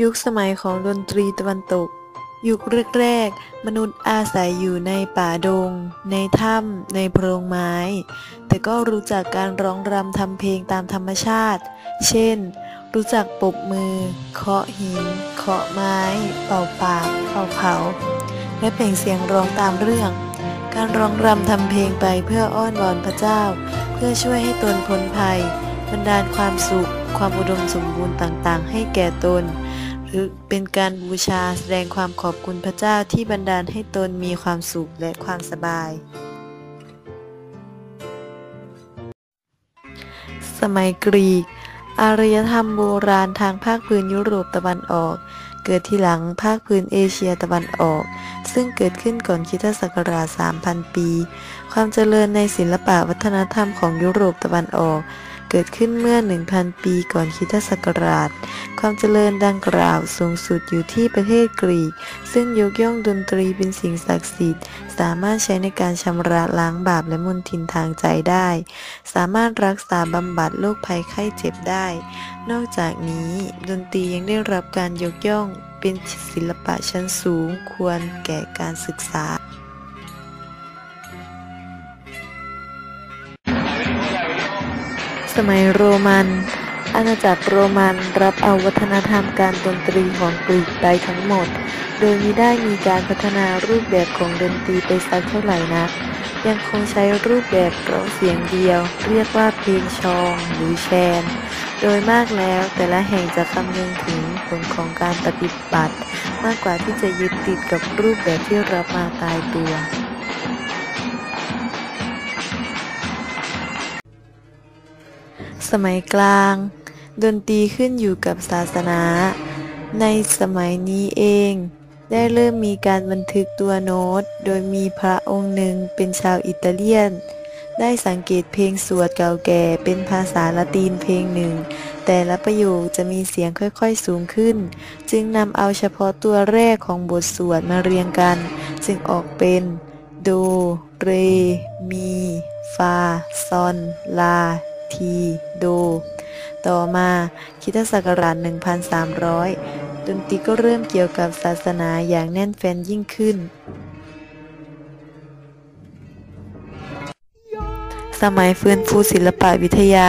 ยุคสมัยของดนตรีตะวันตก ยุคแรกๆมนุษย์อาศัยอยู่ในป่าดง ในถ้ำในโพรงไม้ แต่ก็รู้จักการร้องรำทำเพลงตามธรรมชาติ เช่น รู้จักปบมือ เคาะหิน เคาะไม้ เป่าปากเป่าเขาและเปล่งเสียงร้องตามเรื่อง การร้องรำทำเพลงไปเพื่ออ้อนวอนพระเจ้า เพื่อช่วยให้ตนพ้นภัยบันดาลความสุข ความอุดมสมบูรณ์ต่างๆ ให้แก่ตน หรือเป็นการบูชาแสดงความขอบคุณพระเจ้าที่บันดาลให้ตนมีความสุขและความสบาย สมัยกรีก อารยธรรมโบราณทางภาคพื้นยุโรปตะวันออก เกิดที่หลังภาคพื้นเอเชียตะวันออก ซึ่งเกิดขึ้นก่อนคริสตศักราช 3,000 ปี ความเจริญในศิลปะวัฒนธรรมของยุโรปตะวันออก เกิดขึ้นเมื่อ 1,000 ปีก่อนคริสตศักราช ความเจริญดังกล่าวสูงสุดอยู่ที่ประเทศกรีก ซึ่งยกย่องดนตรีเป็นสิ่งศักดิ์สิทธิ์ สามารถใช้ในการชำระล้างบาปและมลทินทางใจได้ สามารถรักษาบำบัดโรคภัยไข้เจ็บได้ นอกจากนี้ ดนตรียังได้รับการยกย่องเป็นศิลปะชั้นสูงควรแก่การศึกษา สมัยโรมัน อาณาจักรโรมันรับเอาวัฒนธรรมการดนตรีของกรีกไปทั้งหมด โดยมิได้มีการพัฒนารูปแบบของดนตรีไปสักเท่าไหร่นัก ยังคงใช้รูปแบบร้องเสียงเดียว เรียกว่าเพลงชองหรือแชน โดยมากแล้วแต่ละแห่งจะคำนึงถึงผลของการปฏิบัติ มากกว่าที่จะยึดติดกับรูปแบบที่รับมาตายตัว สมัยกลาง ดนตรีขึ้นอยู่กับศาสนา ในสมัยนี้เอง ได้เริ่มมีการบันทึกตัวโน้ต โดยมีพระองค์หนึ่งเป็นชาวอิตาเลียน ได้สังเกตเพลงสวดเก่าแก่เป็นภาษาละตินเพลงหนึ่ง แต่ละประโยคจะมีเสียงค่อยๆสูงขึ้น จึงนำเอาเฉพาะตัวแรกของบทสวดมาเรียงกัน จึงออกเป็นโด เร มี ฟา ซอน ลา ที ดต่อมาคิทศักราช 1300 ดนตรีก็เริ่มเกี่ยวกับศาสนาอย่างแน่นแฟนยิ่งขึ้น สมัยฟื้นฟูศิลปะวิทยา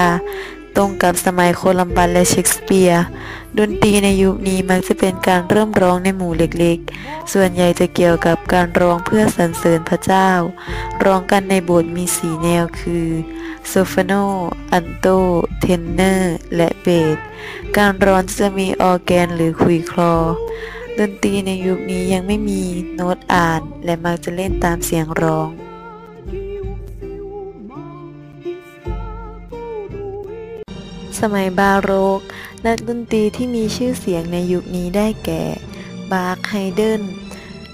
ตรงกับสมัยโคลัมบัสและเชกสเปียร์ ดนตรีในยุคนี้มักจะเป็นการเริ่มร้องในหมู่เล็กๆ ส่วนใหญ่จะเกี่ยวกับการร้องเพื่อสรรเสริญพระเจ้า ร้องกันในบทมีสีแนวคือโซฟาโน อันโต เทนเนอร์ และเบส การร้องจะมีออแกนหรือคุยคลอ ดนตรีในยุคนี้ยังไม่มีโน้ตอ่าน และมักจะเล่นตามเสียงร้อง สมัยบาโรก นักดนตรีที่มีชื่อเสียงในยุคนี้ได้แก่ บาร์คไฮเดน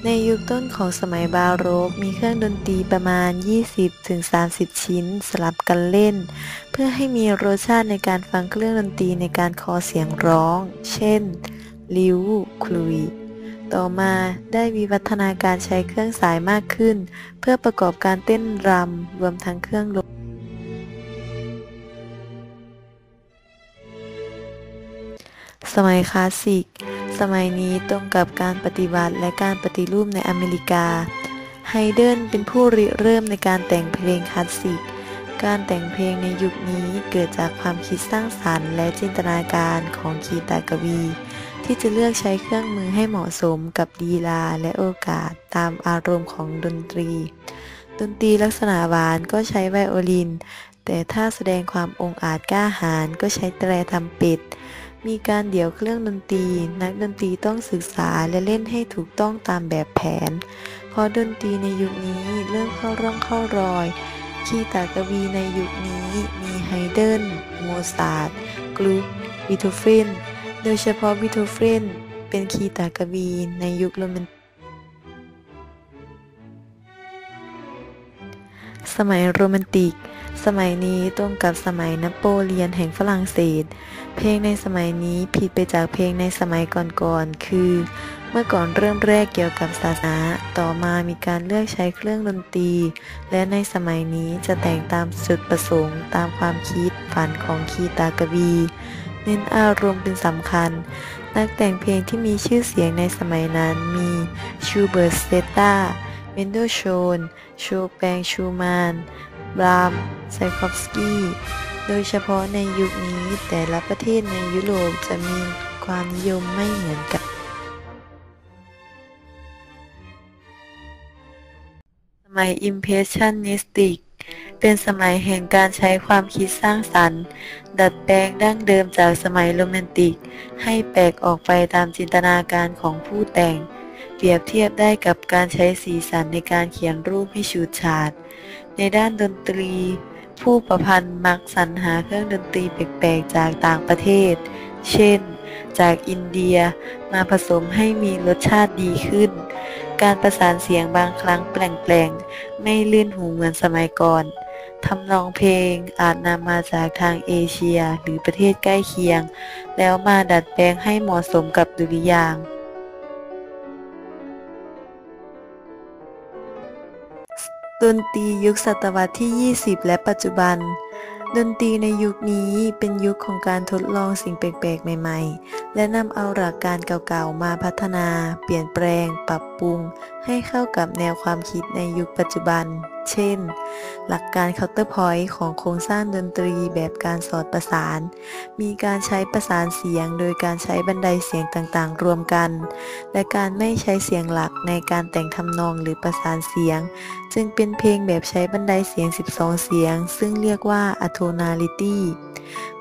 ในยุคต้นของสมัยบาโรก มีเครื่องดนตรีประมาณ 20-30 ชิ้นสลับกันเล่น เพื่อให้มีรสชาติในการฟังเครื่องดนตรีในการคอเสียงร้อง เช่น ลิ้ว คลุย ต่อมาได้วิวัฒนาการใช้เครื่องสายมากขึ้น เพื่อประกอบการเต้นรำรวมทั้งเครื่องดน มัยคลาสสิก สมัยนี้ตรงกับการปฏิวัติและการปฏิรูปในอเมริกา ไฮเดนเป็นผู้ริเริ่มในการแต่งเพลงคลาสสิก การแต่งเพลงในยุคนี้เกิดจากความคิดสร้างสรรค์ และจินตนาการของคีตากวี ที่จะเลือกใช้เครื่องมือให้เหมาะสมกับดีลาและโอกาสตามอารมณ์ของดนตรี ดนตรีลักษณะหวานก็ใช้ไวโอลิน แต่ถ้าแสดงความองอาจกล้าหาญก็ใช้แตรทำเป็ด มีการเดี่ยวเครื่องดนตรี นักดนตรีต้องศึกษาและเล่นให้ถูกต้องตามแบบแผน เพราะดนตรีในยุคนี้เริ่มเข้าร่องเข้ารอย คีตากวีในยุคนี้มีไฮเดนโมซาร์ทกลุกบิโทเฟน โดยเฉพาะบิโทเฟนเป็นคีตากวีในยุคโรแมนติก สมัยโรแมนติก สมัยนี้ตรงกับสมัยนโปเลียนแห่งฝรั่งเศส เพลงในสมัยนี้ผิดไปจากเพลงในสมัยก่อนๆ คือ เมื่อก่อนเริ่มแรกเกี่ยวกับศาสนา ต่อมามีการเลือกใช้เครื่องดนตรี และในสมัยนี้จะแต่งตามจุดประสงค์ ตามความคิดฝันของคีตากวีเน้นอารมณ์เป็นสำคัญ นักแต่งเพลงที่มีชื่อเสียงในสมัยนั้นมีชูเบิร์ตสเตตา เมนโดลโชนโชแปง ชูมานบรามไซคอฟสกี้ โดยเฉพาะในยุคนี้แต่ละประเทศในยุโรปจะมีความนิยมไม่เหมือนกันสมัย Impressionistic เป็นสมัยแห่งการใช้ความคิดสร้างสรรค์ ดัดแปลงดั้งเดิมจากสมัยโรแมนติก ให้แปลกออกไปตามจินตนาการของผู้แต่ง เปรียบเทียบได้กับการใช้สีสันในการเขียนรูปให้ฉูดฉาด ในด้านดนตรี ผู้ประพันธ์มักสรรหาเครื่องดนตรีแปลกๆจากต่างประเทศ เช่น จากอินเดียมาผสมให้มีรสชาติดีขึ้น การประสานเสียงบางครั้งแปลงๆ ไม่ลื่นหูเหมือนสมัยก่อนทำนองเพลงอาจนำมาจากทางเอเชียหรือประเทศใกล้เคียง แล้วมาดัดแปลงให้เหมาะสมกับดุริยางค์ ดนตรียุคศตวรรษที่ 20 และปัจจุบัน ดนตรีในยุคนี้เป็นยุคของการทดลองสิ่งแปลกๆ ใหม่ ๆ และนำเอาหลักการเก่าๆ มาพัฒนา เปลี่ยนแปลง ปรับปรุง ให้เข้ากับแนวความคิดในยุคปัจจุบัน เช่น หลักการ counterpoint ของโครงสร้างดนตรีแบบการสอดประสาน มีการใช้ประสานเสียงโดยการใช้บันไดเสียงต่างๆ รวมกัน และการไม่ใช้เสียงหลักในการแต่งทำนองหรือประสานเสียง จึงเป็นเพลงแบบใช้บันไดเสียง 12 เสียง ซึ่งเรียกว่า atonality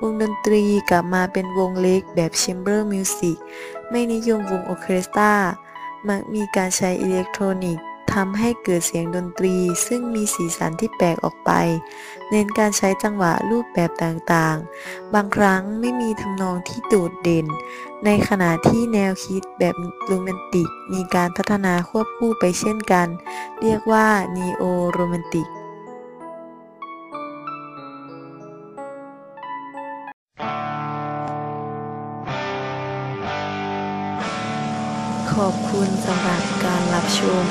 วงดนตรีกลับมาเป็นวงเล็กแบบ chamber music ไม่นิยมวงออเคสตรามักมีการใช้อิเล็กทรอนิกส์ ทำให้เกิดเสียงดนตรี ซึ่งมีสีสันที่แปลกออกไป เน้นการใช้จังหวะรูปแบบต่างๆ บางครั้งไม่มีทำนองที่โดดเด่น ในขณะที่แนวคิดแบบโรแมนติก มีการพัฒนาควบคู่ไปเช่นกัน เรียกว่า neo romantic ขอบคุณสำหรับการรับชม